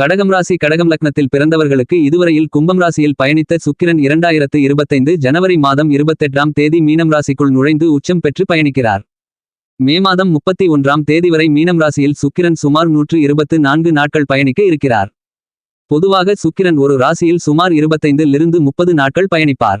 கடகம் ராசி கடகம் லக்னத்தில் பிறந்தவர்களுக்கு இதுவரையில் கும்பம் ராசியில் பயணித்த சுக்கிரன் இரண்டாயிரத்து இருபத்தைந்து ஜனவரி மாதம் இருபத்தெட்டாம் தேதி மீனம் ராசிக்குள் நுழைந்து உச்சம் பெற்று பயணிக்கிறார். மே மாதம் முப்பத்தி ஒன்றாம் தேதி வரை மீனம் ராசியில் சுக்கிரன் சுமார் நூற்று இருபத்து நான்கு நாட்கள் பயணிக்க இருக்கிறார். பொதுவாக சுக்கிரன் ஒரு ராசியில் சுமார் இருபத்தைந்திலிருந்து முப்பது நாட்கள் பயணிப்பார்.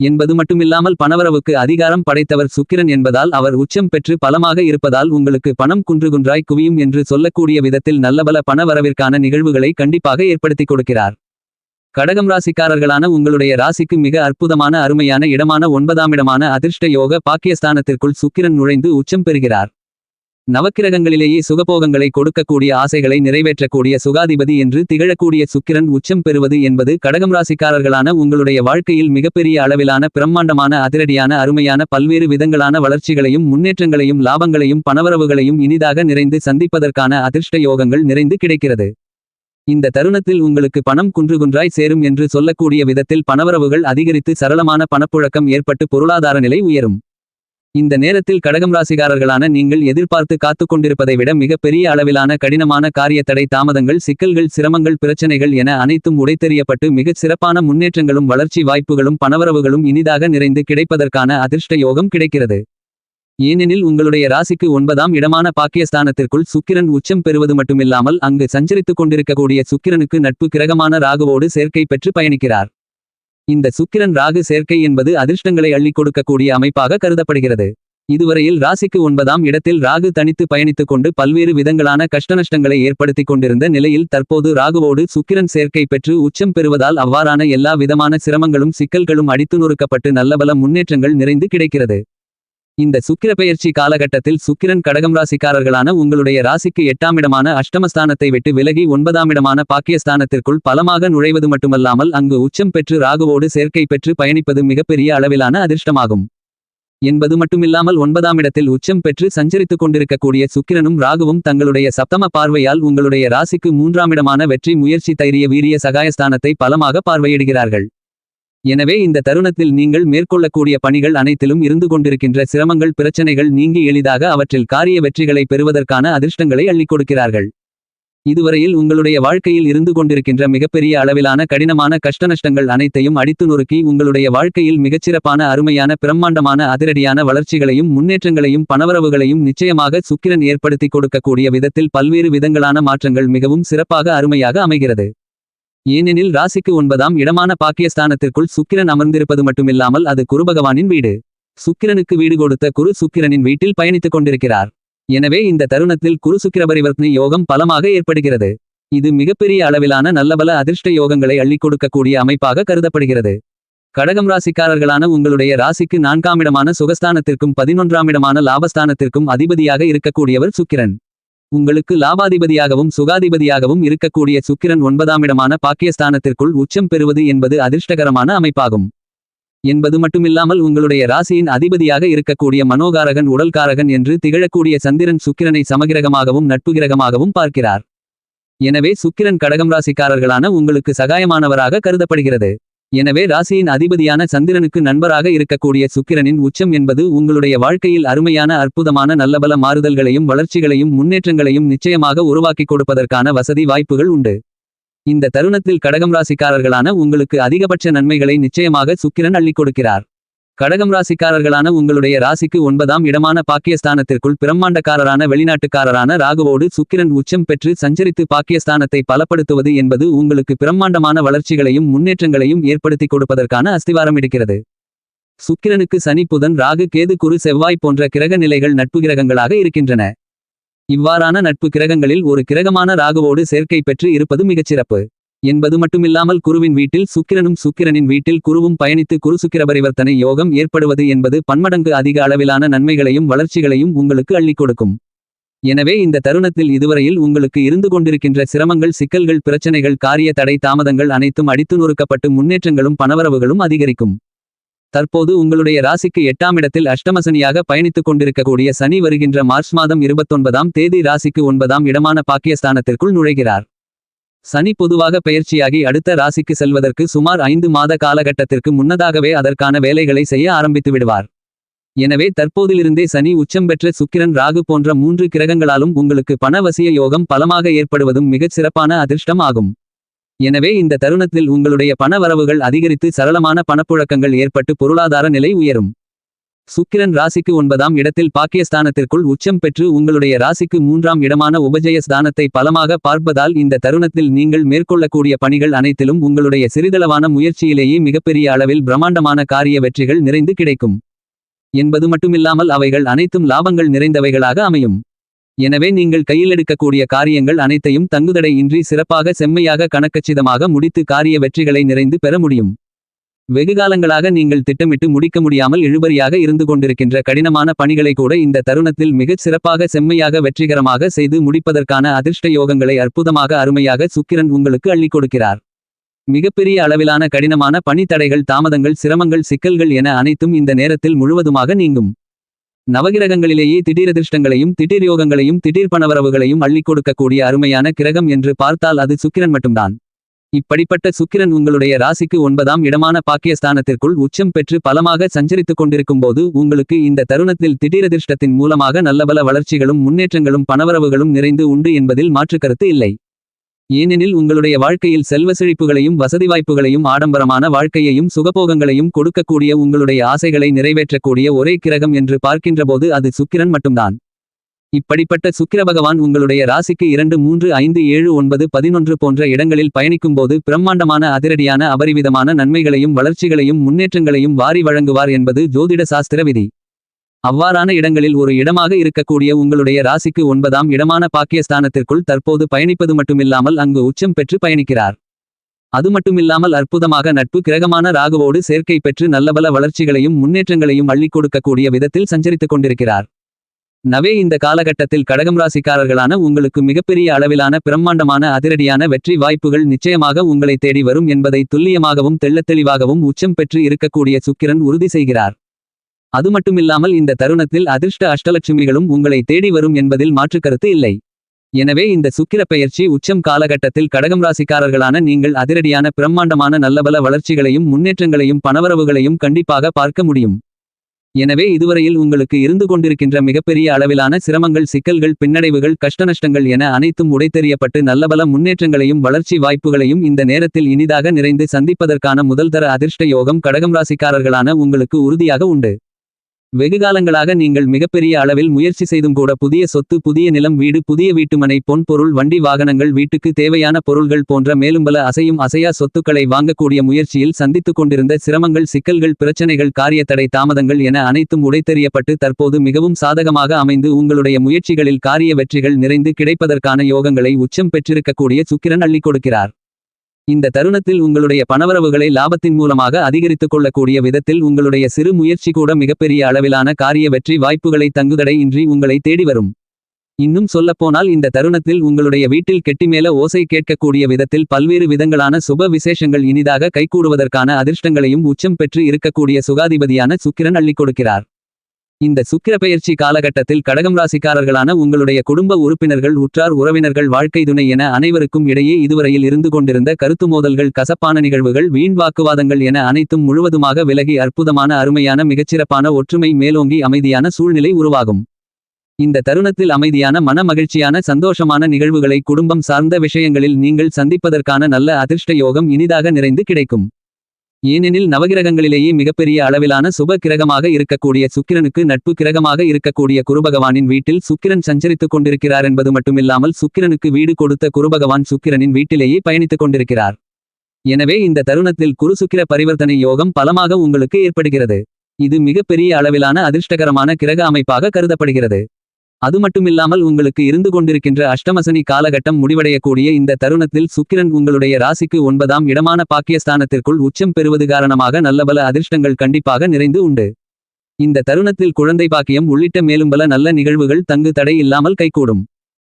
என்பது மட்டுமில்லாமல் பணவரவுக்கு அதிகாரம் படைத்தவர் சுக்கிரன் என்பதால் அவர் உச்சம் பெற்று பலமாக இருப்பதால் உங்களுக்கு பணம் குன்றுகுன்றாய் குவியும் என்று சொல்லக்கூடிய விதத்தில் நல்லபல பணவரவிற்கான நிகழ்வுகளை கண்டிப்பாக ஏற்படுத்திக் கொடுக்கிறார். கடகம் ராசிக்காரர்களான உங்களுடைய ராசிக்கு மிக அற்புதமான அருமையான இடமான ஒன்பதாம் இடமான அதிர்ஷ்ட யோக பாக்கியஸ்தானத்திற்குள் சுக்கிரன் நுழைந்து உச்சம் பெறுகிறார். நவக்கிரகங்களிலேயே சுகபோகங்களை கொடுக்கக்கூடிய ஆசைகளை நிறைவேற்றக்கூடிய சுகாதிபதி என்று திகழக்கூடிய சுக்கிரன் உச்சம் பெறுவது என்பது கடகம் ராசிக்காரர்களான உங்களுடைய வாழ்க்கையில் மிகப்பெரிய அளவிலான பிரம்மாண்டமான அதிரடியான அருமையான பல்வேறு விதங்களான வளர்ச்சிகளையும் முன்னேற்றங்களையும் லாபங்களையும் பணவரவுகளையும் இனிதாக நிறைந்து சந்திப்பதற்கான அதிர்ஷ்ட யோகங்கள் நிறைந்து கிடைக்கிறது. இந்த தருணத்தில் உங்களுக்கு பணம் குன்றுகுன்றாய் சேரும் என்று சொல்லக்கூடிய விதத்தில் பணவரவுகள் அதிகரித்து சரளமான பணப்புழக்கம் ஏற்பட்டு பொருளாதார நிலை உயரும். இந்த நேரத்தில் கடகம் ராசிகாரர்களான நீங்கள் எதிர்பார்த்து காத்து கொண்டிருப்பதை விட மிகப்பெரிய அளவிலான கடினமான காரிய தடை தாமதங்கள் சிக்கல்கள் சிரமங்கள் பிரச்சனைகள் என அனைத்தும் உடைத்தெறியப்பட்டு மிகச் சிறப்பான முன்னேற்றங்களும் வளர்ச்சி வாய்ப்புகளும் பணவரவுகளும் இனிதாக நிறைந்து கிடைப்பதற்கான அதிர்ஷ்ட யோகம் கிடைக்கிறது. ஏனெனில் உங்களுடைய ராசிக்கு ஒன்பதாம் இடமான பாக்கியஸ்தானத்திற்குள் சுக்கிரன் உச்சம் பெறுவது மட்டுமில்லாமல் அங்கு சஞ்சரித்துக் கொண்டிருக்கக்கூடிய சுக்கிரனுக்கு நட்பு கிரகமான ராகுவோடு சேர்க்கை பெற்று பயணிக்கிறார். இந்த சுக்கிரன் ராகு சேர்க்கை என்பது அதிர்ஷ்டங்களை அள்ளிக் கொடுக்கக்கூடிய அமைப்பாக கருதப்படுகிறது. இதுவரையில் ராசிக்கு ஒன்பதாம் இடத்தில் ராகு தனித்து பயணித்துக் கொண்டு பல்வேறு விதங்களான கஷ்டநஷ்டங்களை ஏற்படுத்திக் கொண்டிருந்த நிலையில் தற்போது ராகுவோடு சுக்கிரன் சேர்க்கை பெற்று உச்சம் பெறுவதால் அவ்வாறான எல்லா விதமான சிரமங்களும் சிக்கல்களும் அடித்து நொறுக்கப்பட்டு நல்லபல முன்னேற்றங்கள் நிறைந்து கிடைக்கிறது. இந்த சுக்கிர பெயர்ச்சி காலகட்டத்தில் சுக்கிரன் கடகம் ராசிக்காரர்களான உங்களுடைய ராசிக்கு எட்டாமிடமான அஷ்டமஸ்தானத்தை விட்டு விலகி ஒன்பதாம் இடமான பாக்கியஸ்தானத்திற்குள் பலமாக நுழைவது மட்டுமல்லாமல் அங்கு உச்சம் பெற்று ராகுவோடு சேர்க்கை பெற்று பயணிப்பது மிகப்பெரிய அளவிலான அதிர்ஷ்டமாகும். என்பது மட்டுமில்லாமல் ஒன்பதாம் இடத்தில் உச்சம் பெற்று சஞ்சரித்துக் கொண்டிருக்கக்கூடிய சுக்கிரனும் ராகுவும் தங்களுடைய சப்தம பார்வையால் உங்களுடைய ராசிக்கு மூன்றாம் இடமான வெற்றி முயற்சி தைரிய வீரிய சகாயஸ்தானத்தை பலமாக பார்வையிடுகிறார்கள். எனவே இந்த தருணத்தில் நீங்கள் மேற்கொள்ளக்கூடிய பணிகள் அனைத்திலும் இருந்து கொண்டிருக்கின்ற சிரமங்கள் பிரச்சனைகள் நீங்கி எளிதாக அவற்றில் காரிய வெற்றிகளை பெறுவதற்கான அதிர்ஷ்டங்களை அள்ளிக் கொடுக்கிறார்கள். இதுவரையில் உங்களுடைய வாழ்க்கையில் இருந்து கொண்டிருக்கின்ற மிகப்பெரிய அளவிலான கடினமான கஷ்டநஷ்டங்கள் அனைத்தையும் அடித்து நொறுக்கி உங்களுடைய வாழ்க்கையில் மிகச்சிறப்பான அருமையான பிரம்மாண்டமான அதிரடியான வளர்ச்சிகளையும் முன்னேற்றங்களையும் பணவரவுகளையும் நிச்சயமாக சுக்கிரன் ஏற்படுத்திக் கொடுக்கக்கூடிய விதத்தில் பல்வேறு விதங்களான மாற்றங்கள் மிகவும் சிறப்பாக அருமையாக அமைகிறது. ஏனெனில் ராசிக்கு ஒன்பதாம் இடமான பாக்கியஸ்தானத்திற்குள் சுக்கிரன் அமர்ந்திருப்பது மட்டுமில்லாமல் அது குருபகவானின் வீடு. சுக்கிரனுக்கு வீடு கொடுத்த குரு சுக்கிரனின் வீட்டில் பயணித்துக் கொண்டிருக்கிறார். எனவே இந்த தருணத்தில் குரு சுக்கிர பரிவர்த்தனை யோகம் பலமாக ஏற்படுகிறது. இது மிகப்பெரிய அளவிலான நல்லபல அதிர்ஷ்ட யோகங்களை அள்ளிக் கொடுக்கக்கூடிய அமைப்பாக கருதப்படுகிறது. கடகம் ராசிக்காரர்களான உங்களுடைய ராசிக்கு நான்காம் இடமான சுகஸ்தானத்திற்கும் பதினொன்றாம் இடமான லாபஸ்தானத்திற்கும் அதிபதியாக இருக்கக்கூடியவர் சுக்கிரன். உங்களுக்கு லாபாதிபதியாகவும் சுகாதிபதியாகவும் இருக்கக்கூடிய சுக்கிரன் ஒன்பதாம் இடமான பாக்கியஸ்தானத்திற்குள் உச்சம் பெறுவது என்பது அதிர்ஷ்டகரமான அமைப்பாகும். என்பது மட்டுமில்லாமல் உங்களுடைய ராசியின் அதிபதியாக இருக்கக்கூடிய மனோகாரகன் உடல்காரகன் என்று திகழக்கூடிய சந்திரன் சுக்கிரனை சமகிரகமாகவும் நட்புகிரகமாகவும் பார்க்கிறார். எனவே சுக்கிரன் கடகம் ராசிக்காரர்களான உங்களுக்கு சகாயமானவராக கருதப்படுகிறது. எனவே ராசியின் அதிபதியான சந்திரனுக்கு நண்பராக இருக்கக்கூடிய சுக்கிரனின் உச்சம் என்பது உங்களுடைய வாழ்க்கையில் அருமையான அற்புதமான நல்லபல மாறுதல்களையும் வளர்ச்சிகளையும் முன்னேற்றங்களையும் நிச்சயமாக உருவாக்கிக் கொடுப்பதற்கான வசதி வாய்ப்புகள் உண்டு. இந்த தருணத்தில் கடகம் ராசிக்காரர்களான உங்களுக்கு அதிகபட்ச நன்மைகளை நிச்சயமாக சுக்கிரன் அள்ளிக் கொடுக்கிறார். கடகம் ராசிக்காரர்களான உங்களுடைய ராசிக்கு ஒன்பதாம் இடமான பாக்கியஸ்தானத்திற்குள் பிரம்மாண்டக்காரரான வெளிநாட்டுக்காரரான ராகுவோடு சுக்கிரன் உச்சம் பெற்று சஞ்சரித்து பாக்கியஸ்தானத்தை பலப்படுத்துவது என்பது உங்களுக்கு பிரம்மாண்டமான வளர்ச்சிகளையும் முன்னேற்றங்களையும் ஏற்படுத்திக் கொடுப்பதற்கான அஸ்திவாரம் எடுக்கிறது. சுக்கிரனுக்கு சனி புதன் ராகு கேது குரு செவ்வாய் போன்ற கிரக நிலைகள் நட்பு கிரகங்களாக இருக்கின்றன. இவ்வாறான நட்பு கிரகங்களில் ஒரு கிரகமான ராகுவோடு சேர்க்கை பெற்று இருப்பது மிகச்சிறப்பு. என்பது மட்டுமில்லாமல் குருவின் வீட்டில் சுக்கிரனும் சுக்கிரனின் வீட்டில் குருவும் பயணித்து குரு சுக்கிர பரிவர்த்தனை யோகம் ஏற்படுவது என்பது பன்மடங்கு அதிக அளவிலான நன்மைகளையும் வளர்ச்சிகளையும் உங்களுக்கு அள்ளிக் கொடுக்கும். எனவே இந்த தருணத்தில் இதுவரையில் உங்களுக்கு இருந்து கொண்டிருக்கின்ற சிரமங்கள் சிக்கல்கள் பிரச்சனைகள் காரிய தடை தாமதங்கள் அனைத்தும் அடித்து நொறுக்கப்பட்டு முன்னேற்றங்களும் பணவரவுகளும் அதிகரிக்கும். தற்போது உங்களுடைய ராசிக்கு எட்டாம் இடத்தில் அஷ்டமசனியாக பயணித்துக் கொண்டிருக்கக்கூடிய சனி வருகின்ற மார்ச் மாதம் இருபத்தொன்பதாம் தேதி ராசிக்கு ஒன்பதாம் இடமான பாக்கியஸ்தானத்திற்குள் நுழைகிறார். சனி பொதுவாக பெயர்ச்சியாகி அடுத்த ராசிக்கு செல்வதற்கு சுமார் ஐந்து மாத காலகட்டத்திற்கு முன்னதாகவே அதற்கான வேலைகளை செய்ய ஆரம்பித்து விடுவார். எனவே தற்போதிலிருந்தே சனி உச்சம் பெற்ற சுக்கிரன் ராகு போன்ற மூன்று கிரகங்களாலும் உங்களுக்கு பணவசிய யோகம் பலமாக ஏற்படுவதும் மிகச் சிறப்பான அதிர்ஷ்டம் ஆகும். எனவே இந்த தருணத்தில் உங்களுடைய பண வரவுகள் அதிகரித்து சரளமான பணப்புழக்கங்கள் ஏற்பட்டு பொருளாதார நிலை உயரும். சுக்கிரன் ராசிக்கு ஒன்பதாம் இடத்தில் பாக்கியஸ்தானத்திற்குள் உச்சம் பெற்று உங்களுடைய ராசிக்கு மூன்றாம் இடமான உபஜய ஸ்தானத்தை பலமாக பார்ப்பதால் இந்த தருணத்தில் நீங்கள் மேற்கொள்ளக்கூடிய பணிகள் அனைத்திலும் உங்களுடைய சிறிதளவான முயற்சியிலேயே மிகப்பெரிய அளவில் பிரம்மாண்டமான காரிய வெற்றிகள் நிறைந்து கிடைக்கும். என்பது மட்டுமில்லாமல் அவைகள் அனைத்தும் லாபங்கள் நிறைந்தவைகளாக அமையும். எனவே நீங்கள் கையில் எடுக்கக்கூடிய காரியங்கள் அனைத்தையும் தங்குதடை இன்றி சிறப்பாக செம்மையாக கணக்கச்சிதமாக முடித்து காரிய வெற்றிகளை நிறைந்து பெற முடியும். வெகுகாலங்களாக நீங்கள் திட்டமிட்டு முடிக்க முடியாமல் இழுபறியாக இருந்து கொண்டிருக்கின்ற கடினமான பணிகளை கூட இந்த தருணத்தில் மிகச் சிறப்பாக செம்மையாக வெற்றிகரமாக செய்து முடிப்பதற்கான அதிர்ஷ்ட யோகங்களை அற்புதமாக அருமையாக சுக்கிரன் உங்களுக்கு அள்ளிக் கொடுக்கிறார். மிகப்பெரிய அளவிலான கடினமான பணி தடைகள் தாமதங்கள் சிரமங்கள் சிக்கல்கள் என அனைத்தும் இந்த நேரத்தில் முழுவதுமாக நீங்கும். நவகிரகங்களிலேயே திடீரதிர்ஷ்டங்களையும் திடீர் யோகங்களையும் திடீர் பணவரவுகளையும் அள்ளிக் கொடுக்கக்கூடிய அருமையான கிரகம் என்று பார்த்தால் அது சுக்கிரன் மட்டும்தான். இப்படிப்பட்ட சுக்கிரன் உங்களுடைய ராசிக்கு ஒன்பதாம் இடமான பாக்கியஸ்தானத்திற்குள் உச்சம் பெற்று பலமாக சஞ்சரித்துக் கொண்டிருக்கும்போது உங்களுக்கு இந்த தருணத்தில் திடீரதிர்ஷ்டத்தின் மூலமாக நல்லபல வளர்ச்சிகளும் முன்னேற்றங்களும் பணவரவுகளும் நிறைந்து உண்டு என்பதில் மாற்றுக்கருத்து இல்லை. ஏனெனில் உங்களுடைய வாழ்க்கையில் செல்வ செழிப்புகளையும் வசதி வாய்ப்புகளையும் ஆடம்பரமான வாழ்க்கையையும் சுகபோகங்களையும் கொடுக்கக்கூடிய உங்களுடைய ஆசைகளை நிறைவேற்றக்கூடிய ஒரே கிரகம் என்று பார்க்கின்றபோது அது சுக்கிரன் மட்டும்தான். இப்படிப்பட்ட சுக்கிர பகவான் உங்களுடைய ராசிக்கு இரண்டு மூன்று ஐந்து ஏழு ஒன்பது பதினொன்று போன்ற இடங்களில் பயணிக்கும்போது பிரம்மாண்டமான அதிரடியான அபரிவிதமான நன்மைகளையும் வளர்ச்சிகளையும் முன்னேற்றங்களையும் வாரி வழங்குவார் என்பது ஜோதிட சாஸ்திர விதி. அவ்வாறான இடங்களில் ஒரு இடமாக இருக்கக்கூடிய உங்களுடைய ராசிக்கு ஒன்பதாம் இடமான பாக்கியஸ்தானத்திற்குள் தற்போது பயணிப்பது மட்டுமில்லாமல் அங்கு உச்சம் பெற்று பயணிக்கிறார். அது மட்டுமில்லாமல் அற்புதமாக நட்பு கிரகமான ராகுவோடு சேர்க்கை பெற்று நல்லபல வளர்ச்சிகளையும் முன்னேற்றங்களையும் அள்ளிக் கொடுக்கக்கூடிய விதத்தில் சஞ்சரித்துக் கொண்டிருக்கிறார். நவே இந்த காலகட்டத்தில் கடகம் ராசிக்காரர்களான உங்களுக்கு மிகப்பெரிய அளவிலான பிரம்மாண்டமான அதிரடியான வெற்றி வாய்ப்புகள் நிச்சயமாக உங்களை தேடி வரும் என்பதை துல்லியமாகவும் தெள்ளத்தெளிவாகவும் உச்சம் பெற்று இருக்கக்கூடிய சுக்கிரன் உறுதி செய்கிறார். அது மட்டுமில்லாமல் இந்த தருணத்தில் அதிர்ஷ்ட அஷ்டலட்சுமிகளும் உங்களை தேடி வரும் என்பதில் மாற்றுக்கருத்து இல்லை. எனவே இந்த சுக்கிர பெயர்ச்சி உச்சம் காலகட்டத்தில் கடகம் ராசிக்காரர்களான நீங்கள் அதிரடியான பிரம்மாண்டமான நல்லபல வளர்ச்சிகளையும் முன்னேற்றங்களையும் பணவரவுகளையும் கண்டிப்பாக பார்க்க முடியும். எனவே இதுவரையில் உங்களுக்கு இருந்து கொண்டிருக்கின்ற மிகப்பெரிய அளவிலான சிரமங்கள் சிக்கல்கள் பின்னடைவுகள் கஷ்டநஷ்டங்கள் என அனைத்தும் உடைத்தெறியப்பட்டு நல்லபல முன்னேற்றங்களையும் வளர்ச்சி வாய்ப்புகளையும் இந்த நேரத்தில் இனிதாக நிறைந்து சந்திப்பதற்கான முதல்தர அதிர்ஷ்ட யோகம் கடகம் ராசிக்காரர்களான உங்களுக்கு உறுதியாக உண்டு. வெகுகாலங்களாக நீங்கள் மிகப்பெரிய அளவில் முயற்சி செய்தும் கூட புதிய சொத்து புதிய நிலம் வீடு புதிய வீட்டுமனை பொன் பொருள் வண்டி வாகனங்கள் வீட்டுக்கு தேவையான பொருள்கள் போன்ற மேலும்பல அசையும் அசையா சொத்துக்களை வாங்கக்கூடிய முயற்சியில் சந்தித்துக் கொண்டிருந்த சிரமங்கள் சிக்கல்கள் பிரச்சனைகள் காரியத்தடை தாமதங்கள் என அனைத்தும் உடைத்தெறியப்பட்டு தற்போது மிகவும் சாதகமாக அமைந்து உங்களுடைய முயற்சிகளில் காரிய வெற்றிகள் நிறைந்து கிடைப்பதற்கான யோகங்களை உச்சம் பெற்றிருக்கக்கூடிய சுக்கிரன் அள்ளிக் கொடுக்கிறார். இந்த தருணத்தில் உங்களுடைய பணவரவுகளை லாபத்தின் மூலமாக அதிகரித்துக் கொள்ளக்கூடிய விதத்தில் உங்களுடைய சிறு முயற்சி கூட மிகப்பெரிய அளவிலான காரிய வெற்றி வாய்ப்புகளை தங்குதடை இன்றி உங்களை தேடி வரும். இன்னும் சொல்லப்போனால் இந்த தருணத்தில் உங்களுடைய வீட்டில் கெட்டிமேல ஓசை கேட்கக்கூடிய விதத்தில் பல்வேறு விதங்களான சுப விசேஷங்கள் இனிதாக கைகூடுவதற்கான அதிர்ஷ்டங்களையும் உச்சம் பெற்று இருக்கக்கூடிய சுகாதிபதியான சுக்கிரன் அள்ளிக் கொடுக்கிறார். இந்த சுக்கிர பெயர்ச்சி காலகட்டத்தில் கடகம் ராசிக்காரர்களான உங்களுடைய குடும்ப உறுப்பினர்கள் உற்றார் உறவினர்கள் வாழ்க்கை துணை என அனைவருக்கும் இடையே இதுவரையில் இருந்து கொண்டிருந்த கருத்து மோதல்கள் கசப்பான நிகழ்வுகள் வீண் வாக்குவாதங்கள் என அனைத்தும் முழுவதுமாக விலகி அற்புதமான அருமையான மிகச்சிறப்பான ஒற்றுமை மேலோங்கி அமைதியான சூழ்நிலை உருவாகும். இந்த தருணத்தில் அமைதியான மன மகிழ்ச்சியான சந்தோஷமான நிகழ்வுகளை குடும்பம் சார்ந்த விஷயங்களில் நீங்கள் சந்திப்பதற்கான நல்ல அதிர்ஷ்ட யோகம் இனிதாக நிறைந்து கிடைக்கும். ஏனெனில் நவகிரகங்களிலேயே மிகப்பெரிய அளவிலான சுப கிரகமாக இருக்கக்கூடிய சுக்கிரனுக்கு நட்பு கிரகமாக இருக்கக்கூடிய குருபகவானின் வீட்டில் சுக்கிரன் சஞ்சரித்துக் கொண்டிருக்கிறார் என்பது மட்டுமில்லாமல் சுக்கிரனுக்கு வீடு கொடுத்த குருபகவான் சுக்கிரனின் வீட்டிலேயே பயணித்துக் கொண்டிருக்கிறார். எனவே இந்த தருணத்தில் குரு சுக்கிர பரிவர்த்தனை யோகம் பலமாக உங்களுக்கு ஏற்படுகிறது. இது மிகப்பெரிய அளவிலான அதிர்ஷ்டகரமான கிரக அமைப்பாக கருதப்படுகிறது. அது மட்டுமில்லாமல் உங்களுக்கு இருந்து கொண்டிருக்கின்ற அஷ்டமசனி காலகட்டம் முடிவடையக்கூடிய இந்த தருணத்தில் சுக்கிரன் உங்களுடைய ராசிக்கு ஒன்பதாம் இடமான பாக்கியஸ்தானத்திற்குள் உச்சம் பெறுவது காரணமாக நல்லபல அதிர்ஷ்டங்கள் கண்டிப்பாக நிறைந்து உண்டு. இந்த தருணத்தில் குழந்தை பாக்கியம் உள்ளிட்ட மேலும் பல நல்ல நிகழ்வுகள் தங்கு தடை இல்லாமல் கைகூடும்.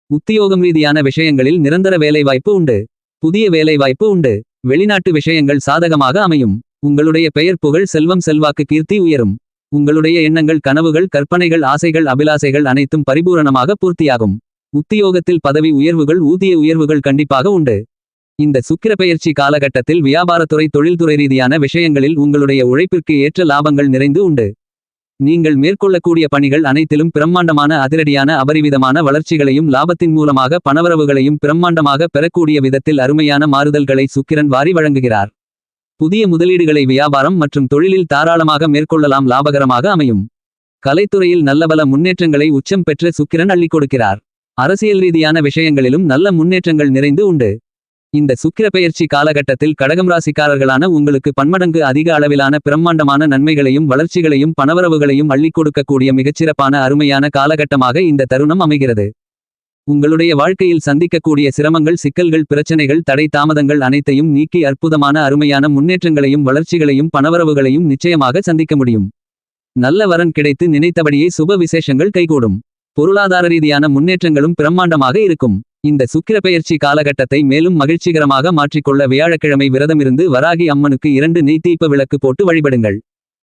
உத்தியோகம் ரீதியான விஷயங்களில் நிரந்தர வேலைவாய்ப்பு உண்டு. புதிய வேலைவாய்ப்பு உண்டு. வெளிநாட்டு விஷயங்கள் சாதகமாக அமையும். உங்களுடைய பெயர் புகழ் செல்வம் செல்வாக்கு கீர்த்தி உயரும். உங்களுடைய எண்ணங்கள் கனவுகள் கற்பனைகள் ஆசைகள் அபிலாசைகள் அனைத்தும் பரிபூரணமாக பூர்த்தியாகும். உத்தியோகத்தில் பதவி உயர்வுகள் ஊதிய உயர்வுகள் கண்டிப்பாக உண்டு. இந்த சுக்கிரப்பெயர்ச்சி காலகட்டத்தில் வியாபாரத்துறை தொழில்துறை ரீதியான விஷயங்களில் உங்களுடைய உழைப்பிற்கு ஏற்ற லாபங்கள் நிறைந்து உண்டு. நீங்கள் மேற்கொள்ளக்கூடிய பணிகள் அனைத்திலும் பிரம்மாண்டமான அதிரடியான அபரிவிதமான வளர்ச்சிகளையும் லாபத்தின் மூலமாக பணவரவுகளையும் பிரம்மாண்டமாக பெறக்கூடிய விதத்தில் அருமையான மாறுதல்களை சுக்கிரன் வாரி வழங்குகிறார். புதிய முதலீடுகளை வியாபாரம் மற்றும் தொழிலில் தாராளமாக மேற்கொள்ளலாம் லாபகரமாக அமையும். கலைத்துறையில் நல்லபல முன்னேற்றங்களை உச்சம் பெற்ற சுக்கிரன் அள்ளிக் கொடுக்கிறார். அரசியல் ரீதியான விஷயங்களிலும் நல்ல முன்னேற்றங்கள் நிறைந்து உண்டு. இந்த சுக்கிர பெயர்ச்சி காலகட்டத்தில் கடகம் ராசிக்காரர்களான உங்களுக்கு பன்மடங்கு அதிக அளவிலான பிரம்மாண்டமான நன்மைகளையும் வளர்ச்சிகளையும் பணவரவுகளையும் அள்ளிக் கொடுக்கக்கூடிய மிகச்சிறப்பான அருமையான காலகட்டமாக இந்த தருணம் அமைகிறது. உங்களுடைய வாழ்க்கையில் சந்திக்கக்கூடிய சிரமங்கள் சிக்கல்கள் பிரச்சனைகள் தடை தாமதங்கள் அனைத்தையும் நீக்கி அற்புதமான அருமையான முன்னேற்றங்களையும் வளர்ச்சிகளையும் பணவரவுகளையும் நிச்சயமாக சந்திக்க முடியும். நல்ல வரன் கிடைத்து நினைத்தபடியே சுப விசேஷங்கள் கைகூடும். பொருளாதார ரீதியான முன்னேற்றங்களும் பிரம்மாண்டமாக இருக்கும். இந்த சுக்கிர பெயர்ச்சி காலகட்டத்தை மேலும் மகிழ்ச்சிகரமாக மாற்றிக்கொள்ள வியாழக்கிழமை விரதமிருந்து வராகி அம்மனுக்கு இரண்டு நெய்தீப விளக்கு போட்டு வழிபடுங்கள்.